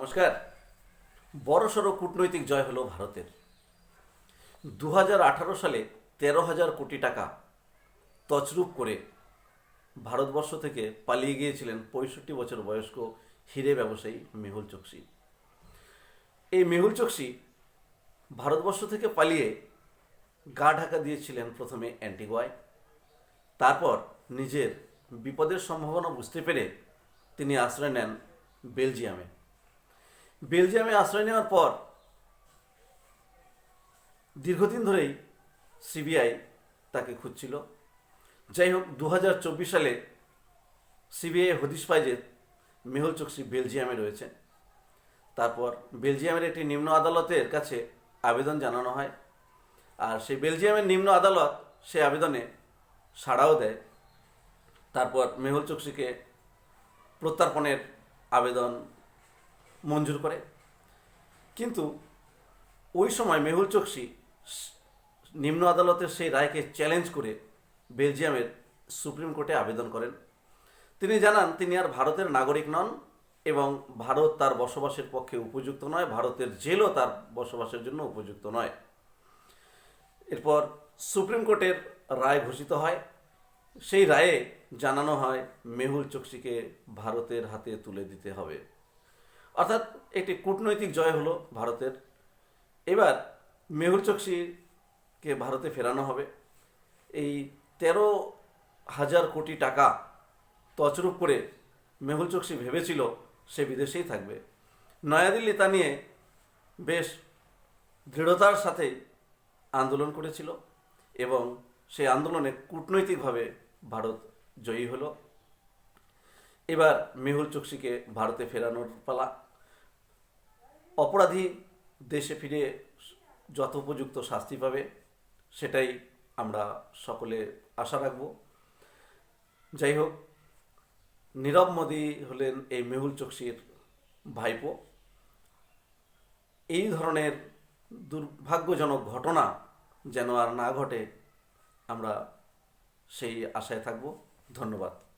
নমস্কার। বড়সড় কূটনৈতিক জয় হলো ভারতের। দু হাজার আঠারো সালে তেরো হাজার কোটি টাকা তছরূপ করে ভারতবর্ষ থেকে পালিয়ে গিয়েছিলেন পঁয়ষট্টি বছর বয়স্ক হিরে ব্যবসায়ী মেহুল চোকসি। এই মেহুল চোকসি ভারতবর্ষ থেকে পালিয়ে গা ঢাকা দিয়েছিলেন প্রথমে অ্যান্টিগোয়ায়। তারপর নিজের বিপদের সম্ভাবনা বুঝতে পেরে তিনি আশ্রয় নেন বেলজিয়ামে। বেলজিয়ামে আশ্রয় নেওয়ার পর দীর্ঘদিন ধরেই সিবিআই তাকে খুঁজছিল। যাই হোক দু হাজার চব্বিশ সালে সিবিআই হদিশ পায় যে মেহুল চোকসি বেলজিয়ামে রয়েছে। তারপর বেলজিয়ামের একটি নিম্ন আদালতের কাছে আবেদন জানানো হয় আর সেই বেলজিয়ামের নিম্ন আদালত সে আবেদনে সাড়াও দেয়। তারপর মেহুল চোকসিকে প্রত্যর্পণের আবেদন মঞ্জুর করে। কিন্তু ওই সময় মেহুল চোকসি নিম্ন আদালতের সেই রায়কে চ্যালেঞ্জ করে বেলজিয়ামের সুপ্রিম কোর্টে আবেদন করেন। তিনি জানান, তিনি আর ভারতের নাগরিক নন এবং ভারত তার বসবাসের পক্ষে উপযুক্ত নয়, ভারতের জেলও তার বসবাসের জন্য উপযুক্ত নয়। এরপর সুপ্রিম কোর্টের রায় ঘোষিত হয়। সেই রায়ে জানানো হয়, মেহুল চোকসিকে ভারতের হাতে তুলে দিতে হবে। অর্থাৎ একটি কূটনৈতিক জয় হলো ভারতের। এবার মেহুল চোকসিকে ভারতে ফেরানো হবে। এই তেরো হাজার কোটি টাকা তছরূপ করে মেহুল চোকসি ভেবেছিল সে বিদেশেই থাকবে। নয়াদিল্লি তা নিয়ে বেশ দৃঢ়তার সাথে আন্দোলন করেছিল এবং সেই আন্দোলনে কূটনৈতিকভাবে ভারত জয়ী হলো। এবার মেহুল চোকসিকে ভারতে ফেরানোর পালা। অপরাধী দেশে ফিরে যত যথোপযুক্ত শাস্তি পাবে, সেটাই আমরা সকলে আশা রাখব। যাই হোক, নীরব মোদী হলেন এই মেহুল চোকসির ভাইপো। এই ধরনের দুর্ভাগ্যজনক ঘটনা যেন আর না ঘটে, আমরা সেই আশায় থাকব। ধন্যবাদ।